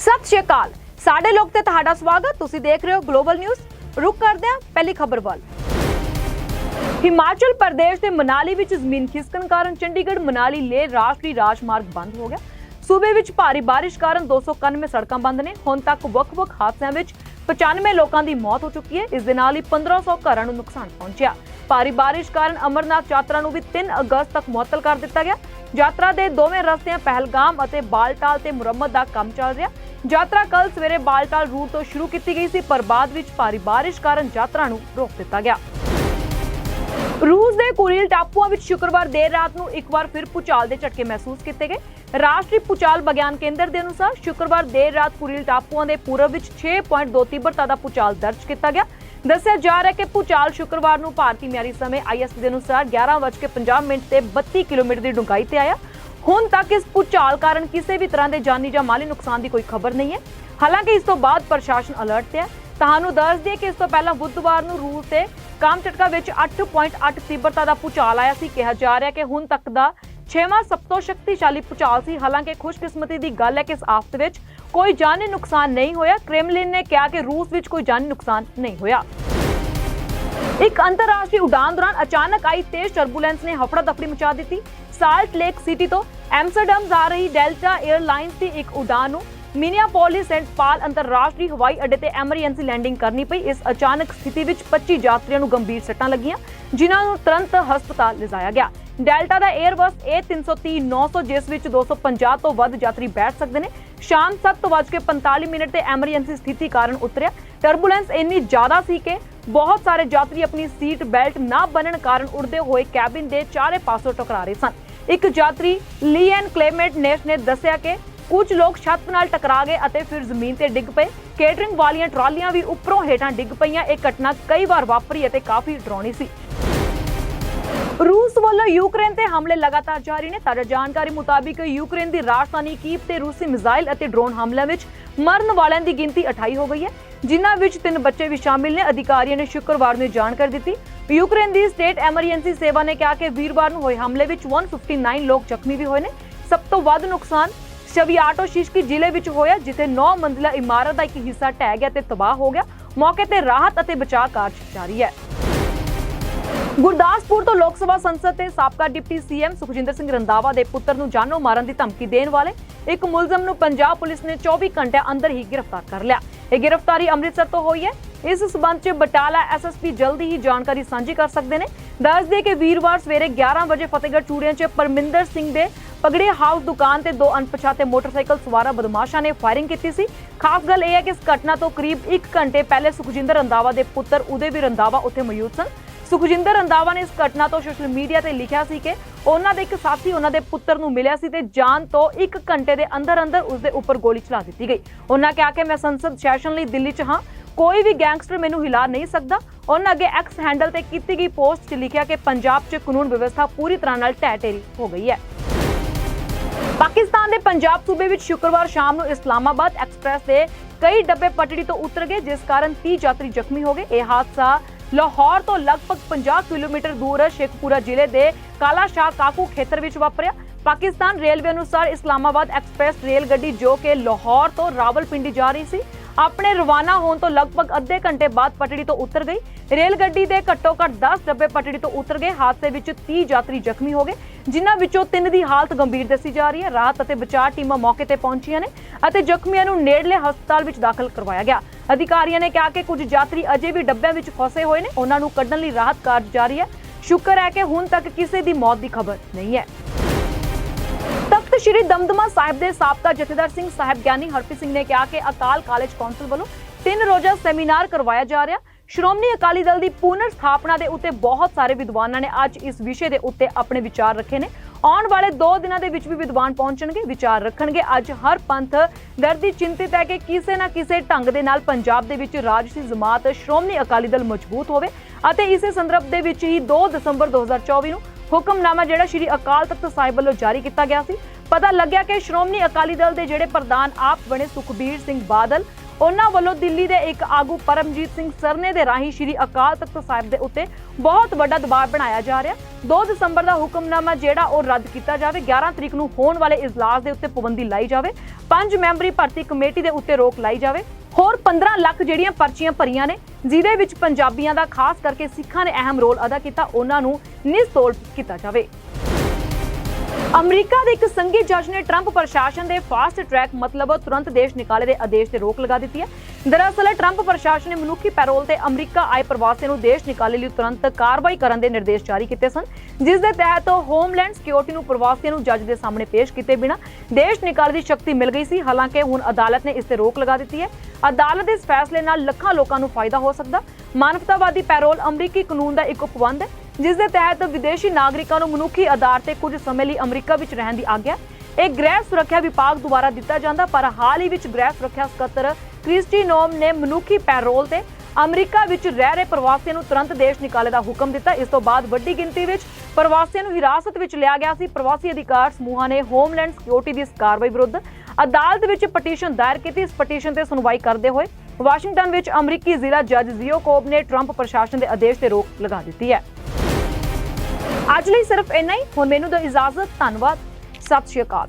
ਸਤਿ ਸ਼੍ਰੀ ਅਕਾਲ। ਸਾਡੇ ਲੋਕ ਤੇ ਤੁਹਾਡਾ ਸਵਾਗਤ। ਤੁਸੀਂ ਦੇਖ ਰਹੇ ਹੋ ਗਲੋਬਲ ਨਿਊਜ਼ ਰੁਕ ਕਰਦੇ ਹਾਂ ਪਹਿਲੀ ਖਬਰ ਵੱਲ। ਹਿਮਾਚਲ ਪ੍ਰਦੇਸ਼ ਦੇ ਮਨਾਲੀ ਵਿੱਚ ਜ਼ਮੀਨ ਖਿਸਕਣ ਕਾਰਨ ਚੰਡੀਗੜ੍ਹ ਮਨਾਲੀ ਲੇਹ ਰਾਸ਼ਟਰੀ ਰਾਜਮਾਰਗ ਬੰਦ ਹੋ ਗਿਆ। ਸੂਬੇ ਵਿੱਚ ਭਾਰੀ ਬਾਰਿਸ਼ ਕਾਰਨ 291 ਸੜਕਾਂ ਬੰਦ ਨੇ। ਹੁਣ ਤੱਕ ਵੱਖ-ਵੱਖ ਹਾਦਸਿਆਂ ਵਿੱਚ 95 ਲੋਕਾਂ ਦੀ ਮੌਤ ਹੋ ਚੁੱਕੀ ਹੈ। ਇਸ ਦੇ ਨਾਲ ਹੀ 1500 ਘਰਾਂ ਨੂੰ ਨੁਕਸਾਨ ਪਹੁੰਚਿਆ। ਭਾਰੀ ਬਾਰਿਸ਼ ਕਾਰਨ ਅਮਰਨਾਥ ਯਾਤਰਾ ਨੂੰ ਵੀ 3 ਅਗਸਤ ਤੱਕ ਮੁਅੱਤਲ ਕਰ ਦਿੱਤਾ ਗਿਆ। ਯਾਤਰਾ ਦੇ ਦੋਵੇਂ ਰਸਤਿਆਂ ਪਹਿਲਗਾਮ ਅਤੇ ਬਾਲਟਾਲ ਤੇ ਮੁਰੰਮਤ ਦਾ ਕੰਮ ਚੱਲ ਰਿਹਾ। ਯਾਤਰਾ ਕੱਲ ਸਵੇਰੇ ਬਾਲਟਾਲ ਰੂਟ ਤੋਂ ਸ਼ੁਰੂ ਕੀਤੀ ਗਈ ਸੀ, ਪਰ ਬਾਅਦ ਵਿੱਚ ਭਾਰੀ ਬਾਰਿਸ਼ ਕਾਰਨ ਯਾਤਰਾ ਨੂੰ ਰੋਕ ਦਿੱਤਾ ਗਿਆ। ਰੂਸ ਦੇ ਕੁਰੀਲ ਟਾਪੂਆਂ ਵਿੱਚ ਸ਼ੁੱਕਰਵਾਰ ਦੇਰ ਰਾਤ ਨੂੰ ਇੱਕ ਵਾਰ ਫਿਰ ਭੂਚਾਲ ਦੇ ਝਟਕੇ ਮਹਿਸੂਸ ਕੀਤੇ ਗਏ। ਰਾਸ਼ਟਰੀ ਭੂਚਾਲ ਵਿਗਿਆਨ ਕੇਂਦਰ ਦੇ ਅਨੁਸਾਰ ਸ਼ੁੱਕਰਵਾਰ ਦੇਰ ਰਾਤ ਕੁਰੀਲ ਟਾਪੂਆਂ ਦੇ ਪੂਰਬ ਵਿੱਚ 6.2 ਤੀਬਰਤਾ ਦਾ ਭੂਚਾਲ ਦਰਜ ਕੀਤਾ ਗਿਆ। ਦੱਸਿਆ ਜਾ ਰਿਹਾ ਹੈ ਕਿ ਭੂਚਾਲ ਸ਼ੁੱਕਰਵਾਰ ਨੂੰ ਭਾਰਤੀ ਮਿਆਰੀ ਸਮੇਂ ਆਈਐਸਟੀ ਦੇ ਅਨੁਸਾਰ 11:50 ਮਿੰਟ ਤੇ 32 ਕਿਲੋਮੀਟਰ ਦੀ ਡੂੰਘਾਈ ਤੇ ਆਇਆ। ਹੁਣ ਤੱਕ ਇਸ ਭੂਚਾਲ ਕਾਰਨ ਕਿਸੇ ਵੀ ਤਰ੍ਹਾਂ ਦੇ ਜਾਨੀ ਜਾਂ ਮਾਲੀ ਨੁਕਸਾਨ ਦੀ ਕੋਈ ਖਬਰ ਨਹੀਂ ਹੈ। ਹਾਲਾਂਕਿ ਇਸ ਤੋਂ ਬਾਅਦ ਪ੍ਰਸ਼ਾਸਨ ਅਲਰਟ ਤੇ ਹੈ। ਤੁਹਾਨੂੰ ਦੱਸ ਦਈਏ ਕਿ ਇਸ ਤੋਂ ਪਹਿਲਾਂ ਬੁੱਧਵਾਰ ਨੂੰ ਰੂਸ ਦੇ ਕਾਮਚਟਕਾ ਵਿੱਚ 8.8 ਤੀਬਰਤਾ ਦਾ ਭੂਚਾਲ ਆਇਆ ਸੀ। ਕਿਹਾ ਜਾ ਰਿਹਾ ਕਿ ਹੁਣ ਤੱਕ ਦਾ ਛੇਵਾਂ ਸਭ ਤੋਂ ਸ਼ਕਤੀਸ਼ਾਲੀ ਭੂਚਾਲ ਸੀ। ਹਾਲਾਂਕਿ ਖੁਸ਼ਕਿਸਮਤੀ ਦੀ ਗੱਲ ਹੈ ਕਿ ਇਸ ਆਫਤ ਵਿੱਚ ਕੋਈ ਜਾਨੀ ਨੁਕਸਾਨ ਨਹੀਂ ਹੋਇਆ। ਕ੍ਰੈਮਲਿਨ ਨੇ ਕਿਹਾ ਕਿ ਰੂਸ ਵਿੱਚ ਕੋਈ ਜਾਨੀ ਨੁਕਸਾਨ ਨਹੀਂ ਹੋਇਆ। ਇੱਕ ਅੰਤਰਰਾਸ਼ਟਰੀ ਉਡਾਨ ਦੌਰਾਨ ਅਚਾਨਕ ਆਈ ਤੇਜ਼ ਟਰਬੂਲੈਂਸ ਨੇ ਹਫੜਾ ਦਫੜੀ ਮਚਾ ਦਿੱਤੀ। ਸਾਲਟ ਲੇਕ ਸਿਟੀ ਤੋਂ ਐਮਸਟਰਡਮ ਜਾ ਰਹੀ ਡੈਲਟਾ 에ਅਰਲਾਈਨਸ ਦੀ ਇੱਕ ਉਡਾਨ ਨੂੰ ਮਿਨੀਆਪੋਲਿਸ ਸੈਂਟ ਪਾਲ ਅੰਤਰਰਾਸ਼ਟਰੀ ਹਵਾਈ ਅੱਡੇ ਤੇ ਐਮਰਜੈਂਸੀ ਲੈਂਡਿੰਗ ਕਰਨੀ ਪਈ। ਇਸ ਅਚਾਨਕ ਸਥਿਤੀ ਵਿੱਚ 25 ਯਾਤਰੀਆਂ ਨੂੰ ਗੰਭੀਰ ਸੱਟਾਂ ਲੱਗੀਆਂ, ਜਿਨ੍ਹਾਂ ਨੂੰ ਤੁਰੰਤ ਹਸਪਤਾਲ ਲਿਜਾਇਆ ਗਿਆ। ਡੈਲਟਾ ਦਾ 에ਅਰਬਸ A330 900 ਜਿਸ ਵਿੱਚ 250 ਤੋਂ ਵੱਧ ਯਾਤਰੀ ਬੈਠ ਸਕਦੇ ਨੇ। ਸ਼ਾਮ 7:45 ਮਿੰਟ ਤੇ ਐਮਰਜੈਂਸੀ ਸਥਿਤੀ ਕਾਰਨ ਉਤਰਿਆ। ਟਰਬੂਲੈਂਸ ਇੰਨੀ ਜ਼ਿਆਦਾ ਸੀ ਕਿ ਬਹੁਤ ਸਾਰੇ ਯਾਤਰੀ ਆਪਣੀ ਸੀਟ ਬੈਲਟ ਨਾ ਬੰਨਣ ਕਾਰਨ ਉੜਦੇ ਹੋਏ ਕੈਬਿਨ ਦੇ ਚਾਰੇ ਪਾਸੋਂ ਟਕਰਾ ਰਹੇ ਸਨ। ਇੱਕ ਯਾਤਰੀ ਲੀਐਨ ਕਲੇਮੈਂਟ ਨੇਸ਼ ਨੇ ਦੱਸਿਆ ਕਿ ਕੁਝ ਲੋਕ ਛੱਤ ਨਾਲ ਟਕਰਾ ਗਏ ਅਤੇ ਫਿਰ ਜ਼ਮੀਨ ਤੇ ਡਿੱਗ ਪਏ। ਕੇਟਰਿੰਗ ਵਾਲੀਆਂ ਟਰਾਲੀਆਂ ਵੀ ਉੱਪਰੋਂ ਹੇਠਾਂ ਡਿੱਗ ਪਈਆਂ। ਇਹ ਘਟਨਾ ਕਈ ਵਾਰ ਵਾਪਰੀ ਅਤੇ ਕਾਫੀ ਡਰਾਉਣੀ ਸੀ। ਰੂਸ ਵੱਲੋਂ ਯੂਕਰੇਨ ਤੇ ਹਮਲੇ ਲਗਾਤਾਰ ਜਾਰੀ ਨੇ। ਤਾਜ਼ਾ ਜਾਣਕਾਰੀ ਮੁਤਾਬਿਕ ਯੂਕਰੇਨ ਦੀ ਰਾਜਧਾਨੀ ਕੀਵ ਤੇ ਰੂਸੀ ਮਿਜ਼ਾਈਲ ਅਤੇ ਡਰੋਨ ਹਮਲਿਆਂ ਵਿੱਚ ਮਰਨ ਵਾਲਿਆਂ ਦੀ ਗਿਣਤੀ 28 ਹੋ ਗਈ ਹੈ। ਜਿਨ੍ਹਾਂ ਵਿੱਚ ਤਿੰਨ ਬੱਚੇ ਵੀ ਸ਼ਾਮਿਲ ਨੇ। ਅਧਿਕਾਰੀਆਂ ਨੇ ਸ਼ੁੱਕਰਵਾਰ ਨੂੰ ਜਾਣਕਾਰੀ ਦਿੱਤੀ। ਯੂਕਰੇਨ ਦੀ ਸਟੇਟ ਐਮਰਜੈਂਸੀ ਸੇਵਾ ਨੇ ਕਿਹਾ ਕਿ ਵੀਰਵਾਰ ਨੂੰ ਹੋਏ ਹਮਲੇ ਵਿੱਚ 159 ਲੋਕ ਜ਼ਖਮੀ ਵੀ ਹੋਏ ਨੇ। ਸਭ ਤੋਂ ਵੱਧ ਨੁਕਸਾਨ ਸ਼ਵਿਆਟੋ ਸ਼ਿਸ਼ਕੀ ਜ਼ਿਲ੍ਹੇ ਵਿੱਚ ਹੋਇਆ, ਜਿੱਥੇ 9 ਮੰਜ਼ਿਲਾ ਇਮਾਰਤ ਦਾ ਇੱਕ ਹਿੱਸਾ ਢਹਿ ਗਿਆ ਤੇ ਤਬਾਹ ਹੋ ਗਿਆ। ਮੌਕੇ ਤੇ ਰਾਹਤ ਅਤੇ ਬਚਾਅ ਕਾਰਜ ਜਾਰੀ ਹੈ। ਗੁਰਦਾਸਪੁਰ ਤੋਂ ਲੋਕ ਸਭਾ ਸੰਸਦ ਤੇ ਸਾਬਕਾ ਡਿਪਟੀ ਸੀਐਮ ਸੁਖਜਿੰਦਰ ਸਿੰਘ ਰੰਦਾਵਾ ਦੇ ਪੁੱਤਰ ਨੂੰ ਜਾਨੋਂ ਮਾਰਨ ਦੀ ਧਮਕੀ ਦੇਣ ਵਾਲੇ ਇੱਕ ਮੁਲਜ਼ਮ ਨੂੰ ਪੰਜਾਬ ਪੁਲਿਸ ਨੇ 24 ਘੰਟਿਆਂ ਅੰਦਰ ਹੀ ਗ੍ਰਿਫਤਾਰ ਕਰ ਲਿਆ। ਇਹ ਗ੍ਰਿਫਤਾਰੀ ਅੰਮ੍ਰਿਤਸਰ ਤੋਂ ਹੋਈ ਹੈ। ਇਸ ਸਬੰਧ 'ਚ ਬਟਾਲਾ ਐਸਐਸਪੀ ਜਲਦੀ ਹੀ ਜਾਣਕਾਰੀ ਸਾਂਝੀ ਕਰ ਸਕਦੇ ਨੇ। ਦੱਸ ਦੇ ਕਿ ਵੀਰਵਾਰ ਸਵੇਰੇ 11 ਵਜੇ ਫਤਿਹਗੜ੍ਹ ਚੂੜੀਆਂ 'ਚ ਪਰਮਿੰਦਰ ਸਿੰਘ ਦੇ ਪਗੜੇ ਹਾਊਸ ਦੁਕਾਨ ਤੇ ਦੋ ਅਣਪਛਾਤੇ ਮੋਟਰਸਾਈਕਲ ਸਵਾਰਾਂ ਬਦਮਾਸ਼ਾਂ ਨੇ ਫਾਇਰਿੰਗ ਕੀਤੀ ਸੀ। ਖਾਸ ਗੱਲ ਇਹ ਹੈ ਕਿ ਇਸ ਘਟਨਾ ਤੋਂ ਕਰੀਬ 1 ਘੰਟੇ ਪਹਿਲੇ ਸੁਖਜਿੰਦਰ ਰੰਦਾਵਾ ਦੇ ਪੁੱਤਰ ਉਦੇਵੀਰ ਰੰਦਾਵਾ ਉੱਥੇ ਮੌਜੂਦ ਸਨ। ਸੁਖਜਿੰਦਰ ਰੰਦਾਵਾ ਨੇ ਇਸ ਘਟਨਾ ਤੋਂ ਸੋਸ਼ਲ ਮੀਡੀਆ ਤੇ ਲਿਖਿਆ ਸੀ ਕਿ ਉਹਨਾਂ ਦੇ ਇੱਕ ਸਾਥੀ ਉਹਨਾਂ ਦੇ ਪੁੱਤਰ ਨੂੰ ਮਿਲਿਆ ਸੀ ਤੇ ਜਾਨ ਤੋਂ 1 ਘੰਟੇ ਦੇ ਅੰਦਰ ਅੰਦਰ ਉਸ ਦੇ ਉੱਪਰ ਗੋਲੀ ਚਲਾ ਦਿੱਤੀ ਗਈ। ਉਹਨਾਂ ਕਿਹਾ ਕਿ ਮੈਂ ਸੰਸਦ ਸੈਸ਼ਨ ਲਈ ਦਿੱਲੀ 'ਚ ਹਾਂ। ਕੋਈ ਵੀ ਗੈਂਗਸਟਰ ਮੈਨੂੰ ਹਿਲਾ ਨਹੀਂ ਸਕਦਾ। ਉਹਨਾਂ ਅੱਗੇ ਐਕਸ ਹੈਂਡਲ ਤੇ ਕੀਤੀ ਗਈ ਪੋਸਟ 'ਚ ਲਿਖਿਆ ਕਿ ਪੰਜਾਬ 'ਚ ਕਾਨੂੰਨ ਵਿਵਸਥਾ ਪੂਰੀ ਤਰ੍ਹਾਂ ਨਾਲ ਢਹਿ ਢੇਰੀ ਹੋ ਗਈ ਹੈ। ਪਾਕਿਸਤਾਨ ਦੇ ਪੰਜਾਬ ਸੂਬੇ ਵਿੱਚ ਸ਼ੁੱਕਰਵਾਰ ਸ਼ਾਮ ਨੂੰ ਇਸਲਾਮਾਬਾਦ ਐਕਸਪ੍ਰੈਸ ਦੇ ਕਈ ਡੱਬੇ ਪਟੜੀ ਤੋਂ ਉਤਰ ਗਏ, ਜਿਸ ਕਾਰਨ 30 ਯਾਤਰੀ ਜ਼ਖਮੀ ਹੋ ਗਏ। ਇਹ ਹਾਦਸਾ ਲਾਹੌਰ ਤੋਂ ਲਗਭਗ 50 ਕਿਲੋਮੀਟਰ ਦੂਰ ਸ਼ੇਖਪੂਰਾ ਜ਼ਿਲ੍ਹੇ ਦੇ ਕਾਲਾ ਸ਼ਾਹ ਕਾਕੂ ਖੇਤਰ ਵਿੱਚ ਵਾਪਰਿਆ। ਪਾਕਿਸਤਾਨ ਰੇਲਵੇ ਅਨੁਸਾਰ ਇਸਲਾਮਾਬਾਦ ਐਕਸਪ੍ਰੈਸ ਰੇਲ ਗੱਡੀ ਜੋ ਕਿ ਲਾਹੌਰ ਤੋਂ ਰਾਵਲਪਿੰਡੀ ਜਾ ਰਹੀ ਸੀ ਆਪਣੇ ਰਵਾਨਾ ਹੋਣ ਤੋਂ ਲਗਭਗ ਅੱਧੇ ਘੰਟੇ ਬਾਅਦ ਪਟੜੀ ਤੋਂ ਉਤਰ ਗਈ। ਰੇਲ ਗੱਡੀ ਦੇ ਘੱਟੋ ਘੱਟ 10 ਡੱਬੇ ਪਟੜੀ ਤੋਂ ਉਤਰ ਗਏ। ਹਾਦਸੇ ਵਿੱਚ 30 ਯਾਤਰੀ ਜ਼ਖਮੀ ਹੋ ਗਏ, ਜਿਨ੍ਹਾਂ ਵਿੱਚੋਂ ਤਿੰਨ ਦੀ ਹਾਲਤ ਗੰਭੀਰ ਦੱਸੀ ਜਾ ਰਹੀ ਹੈ। ਰਾਹਤ ਅਤੇ ਬਚਾਅ ਟੀਮਾਂ ਮੌਕੇ ਤੇ ਪਹੁੰਚੀਆਂ ਨੇ ਅਤੇ ਜ਼ਖਮੀਆਂ ਨੂੰ ਨੇੜਲੇ ਹਸਪਤਾਲ ਵਿੱਚ ਦਾਖਲ ਕਰਵਾਇਆ ਗਿਆ। ਅਧਿਕਾਰੀਆਂ ਨੇ ਕਿਹਾ ਕਿ ਕੁਝ ਯਾਤਰੀ ਅਜੇ ਵੀ ਡੱਬਿਆਂ ਵਿੱਚ ਫਸੇ ਹੋਏ ਨੇ। ਉਹਨਾਂ ਨੂੰ ਕੱਢਣ ਲਈ ਰਾਹਤ ਕਾਰਜ ਜਾਰੀ ਹੈ। ਸ਼ੁਕਰ ਹੈ ਕਿ ਹੁਣ ਤੱਕ ਕਿਸੇ ਦੀ ਮੌਤ ਦੀ ਖਬਰ ਨਹੀਂ ਹੈ। ਸ੍ਰੀ ਦਮਦਮਾ ਸਾਹਿਬ ਦੇ ਸਾਬਕਾ ਜਥੇਦਾਰ ਸਿੰਘ ਸਾਹਿਬ ਗਿਆਨੀ ਹਰਪ੍ਰੀਤ ਸਿੰਘ ਨੇ ਕਿਹਾ ਕਿ ਅਕਾਲ ਕਾਲਜ ਕੌਂਸਲ ਵੱਲੋਂ ਤਿੰਨ ਰੋਜ਼ਾ ਸੈਮੀਨਾਰ ਕਰਵਾਇਆ ਜਾ ਰਿਹਾ। ਸ਼੍ਰੋਮਣੀ ਅਕਾਲੀ ਦਲ ਦੀ ਪੁਨਰ ਸਥਾਪਨਾ ਦੇ ਉੱਤੇ ਬਹੁਤ ਸਾਰੇ ਵਿਦਵਾਨਾਂ ਨੇ ਅੱਜ ਇਸ ਵਿਸ਼ੇ ਦੇ ਉੱਤੇ ਆਪਣੇ ਵਿਚਾਰ ਰੱਖੇ ਨੇ। ਆਉਣ ਵਾਲੇ 2 ਦਿਨਾਂ ਦੇ ਵਿੱਚ ਵੀ ਵਿਦਵਾਨ ਪਹੁੰਚਣਗੇ, ਵਿਚਾਰ ਰੱਖਣਗੇ। ਅੱਜ ਹਰ ਪੰਥ ਦਰਦੀ ਚਿੰਤਿਤ ਹੈ ਕਿ ਕਿਸੇ ਨਾ ਕਿਸੇ ਢੰਗ ਦੇ ਨਾਲ ਪੰਜਾਬ ਦੇ ਵਿੱਚ ਰਾਜਸੀ ਜਮਾਤ ਸ਼੍ਰੋਮਣੀ ਅਕਾਲੀ ਦਲ ਮਜ਼ਬੂਤ ਹੋਵੇ ਅਤੇ ਇਸੇ ਸੰਦਰਭ ਦੇ ਵਿੱਚ ਹੀ 2 ਦਸੰਬਰ 2024 ਨੂੰ ਹੁਕਮਨਾਮਾ ਜਿਹੜਾ ਸ਼੍ਰੀ ਅਕਾਲ ਤਖਤ ਸਾਹਿਬ ਵੱਲੋਂ ਜਾਰੀ ਕੀਤਾ ਗਿਆ ਸੀ ਪਤਾ ਲੱਗਿਆ ਕਿ ਸ਼੍ਰੋਮਣੀ ਅਕਾਲੀ ਦਲ ਦੇ ਜਿਹੜੇ ਪ੍ਰਧਾਨ ਆਪ ਬਣੇ ਸੁਖਬੀਰ ਸਿੰਘ ਬਾਦਲ, ਉਹਨਾਂ ਵੱਲੋਂ ਦਿੱਲੀ ਦੇ ਇੱਕ ਆਗੂ ਪਰਮਜੀਤ ਸਿੰਘ ਸਰਨੇ ਦੇ ਰਾਹੀਂ ਸ਼੍ਰੀ ਅਕਾਲ ਤਖਤ ਸਾਹਿਬ ਦੇ ਉੱਤੇ ਬਹੁਤ ਵੱਡਾ ਦਬਾਅ ਬਣਾਇਆ ਜਾ ਰਿਹਾ। 2 ਦਸੰਬਰ ਦਾ ਹੁਕਮਨਾਮਾ ਜਿਹੜਾ ਉਹ ਰੱਦ ਕੀਤਾ ਜਾਵੇ 11 ਤਰੀਕ ਨੂੰ ਹੋਣ ਵਾਲੇ ਇਜਲਾਸ ਦੇ ਉੱਤੇ ਪਾਬੰਦੀ ਲਾਈ ਜਾਵੇ, ਪੰਜ ਮੈਂਬਰੀ ਭਰਤੀ ਕਮੇਟੀ ਦੇ ਉੱਤੇ ਰੋਕ ਲਾਈ ਜਾਵੇ। ਹੋਰ 15 ਲੱਖ ਜਿਹੜੀਆਂ ਪਰਚੀਆਂ ਭਰੀਆਂ ਨੇ, ਜਿਹਦੇ ਵਿੱਚ ਪੰਜਾਬੀਆਂ ਦਾ ਖਾਸ ਕਰਕੇ ਸਿੱਖਾਂ ਨੇ ਅਹਿਮ ਰੋਲ ਅਦਾ ਕੀਤਾ, ਉਹਨਾਂ ਨੂੰ ਨਿਸਤੋਲ ਕੀਤਾ ਜਾਵੇ। ਅਮਰੀਕਾ ਦੇ ਇੱਕ ਸੰਘੀ ਜੱਜ ਨੇ ਟਰੰਪ ਪ੍ਰਸ਼ਾਸਨ ਦੇ ਫਾਸਟ ਟਰੈਕ ਮਤਲਬ ਤੁਰੰਤ ਦੇਸ਼ ਨਿਕਾਲੇ ਦੇ ਆਦੇਸ਼ ਤੇ ਰੋਕ ਲਗਾ ਦਿੱਤੀ ਹੈ। ਦਰਅਸਲ ਟਰੰਪ ਪ੍ਰਸ਼ਾਸਨ ਨੇ ਮਨੁੱਖੀ ਪੈਰੋਲ ਤੇ ਅਮਰੀਕਾ ਆਏ ਪ੍ਰਵਾਸੀਆਂ ਨੂੰ ਦੇਸ਼ ਨਿਕਾਲੇ ਲਈ ਤੁਰੰਤ ਕਾਰਵਾਈ ਕਰਨ ਦੇ ਨਿਰਦੇਸ਼ ਜਾਰੀ ਕੀਤੇ ਸਨ, ਜਿਸ ਦੇ ਤਹਿਤ ਹੋਮਲੈਂਡ ਸਿਕਿਉਰਿਟੀ ਨੂੰ ਪ੍ਰਵਾਸੀਆਂ ਨੂੰ ਜੱਜ ਦੇ ਸਾਹਮਣੇ ਪੇਸ਼ ਕੀਤੇ ਬਿਨਾ ਦੇਸ਼ ਨਿਕਾਲੇ ਦੀ ਸ਼ਕਤੀ ਮਿਲ ਗਈ ਸੀ। ਹਾਲਾਂਕਿ ਹੁਣ ਅਦਾਲਤ ਨੇ ਇਸ ਤੇ ਰੋਕ ਲਗਾ ਦਿੱਤੀ ਹੈ। ਅਦਾਲਤ ਦੇ ਇਸ ਫੈਸਲੇ ਨਾਲ ਲੱਖਾਂ ਲੋਕਾਂ ਨੂੰ ਫਾਇਦਾ ਹੋ ਸਕਦਾ। ਮਾਨਵਤਾਵਾਦੀ ਪੈਰੋਲ ਅਮਰੀਕੀ ਕਾਨੂੰਨ ਦਾ ਇੱਕ ਉਪਬੰਧ ਹੈ। ਜਿਸ ਦੇ ਤਹਿਤ ਵਿਦੇਸ਼ੀ ਨਾਗਰਿਕਾਂ ਨੂੰ ਮਨੁੱਖੀ ਆਧਾਰ ਤੇ ਕੁਝ ਸਮੇਂ ਲਈ ਅਮਰੀਕਾ ਵਿੱਚ ਰਹਿਣ ਦੀ ਆਗਿਆ। ਇਹ ਗ੍ਰਹਿ ਸੁਰੱਖਿਆ ਵਿਭਾਗ ਦੁਆਰਾ ਦਿੱਤਾ ਜਾਂਦਾ, ਪਰ ਹਾਲ ਹੀ ਵਿੱਚ ਗ੍ਰਹਿ ਸੁਰੱਖਿਆ ਸਕੱਤਰ ਕ੍ਰਿਸਟੀ ਨੋਮ ਨੇ ਮਨੁੱਖੀ ਪੈਰੋਲ ਤੇ ਅਮਰੀਕਾ ਵਿੱਚ ਰਹਿ ਰਹੇ ਪ੍ਰਵਾਸੀਆਂ ਨੂੰ ਤੁਰੰਤ ਦੇਸ਼ ਨਿਕਾਲੇ ਦਾ ਹੁਕਮ ਦਿੱਤਾ। ਇਸ ਤੋਂ ਬਾਅਦ ਵੱਡੀ ਗਿਣਤੀ ਵਿੱਚ ਪ੍ਰਵਾਸੀਆਂ ਨੂੰ ਹਿਰਾਸਤ ਵਿੱਚ ਲਿਆ ਗਿਆ ਸੀ। ਪ੍ਰਵਾਸੀ ਅਧਿਕਾਰ ਸਮੂਹਾਂ ਨੇ ਹੋਮਲੈਂਡ ਸਿਕਿਉਰਿਟੀ ਦੀ ਇਸ ਕਾਰਵਾਈ ਵਿਰੁੱਧ ਅਦਾਲਤ ਵਿੱਚ ਪਟੀਸ਼ਨ ਦਾਇਰ ਕੀਤੀ। ਇਸ ਪਟੀਸ਼ਨ ਤੇ ਸੁਣਵਾਈ ਕਰਦੇ ਹੋਏ ਵਾਸ਼ਿੰਗਟਨ ਵਿੱਚ ਅਮਰੀਕੀ ਜ਼ਿਲ੍ਹਾ ਜੱਜ ਜ਼ੀਓ ਕੋਬ ਨੇ ਟਰੰਪ ਪ੍ਰਸ਼ਾਸਨ ਦੇ ਆਦੇਸ਼ ਤੇ ਰੋਕ ਲਗਾ ਦਿੱਤੀ ਹੈ। ਅੱਜ ਲਈ ਸਿਰਫ ਇੰਨਾ ਹੀ। ਹੁਣ ਮੈਨੂੰ ਦਿਓ ਇਜਾਜ਼ਤ। ਧੰਨਵਾਦ। ਸਤਿ ਸ਼੍ਰੀ ਅਕਾਲ।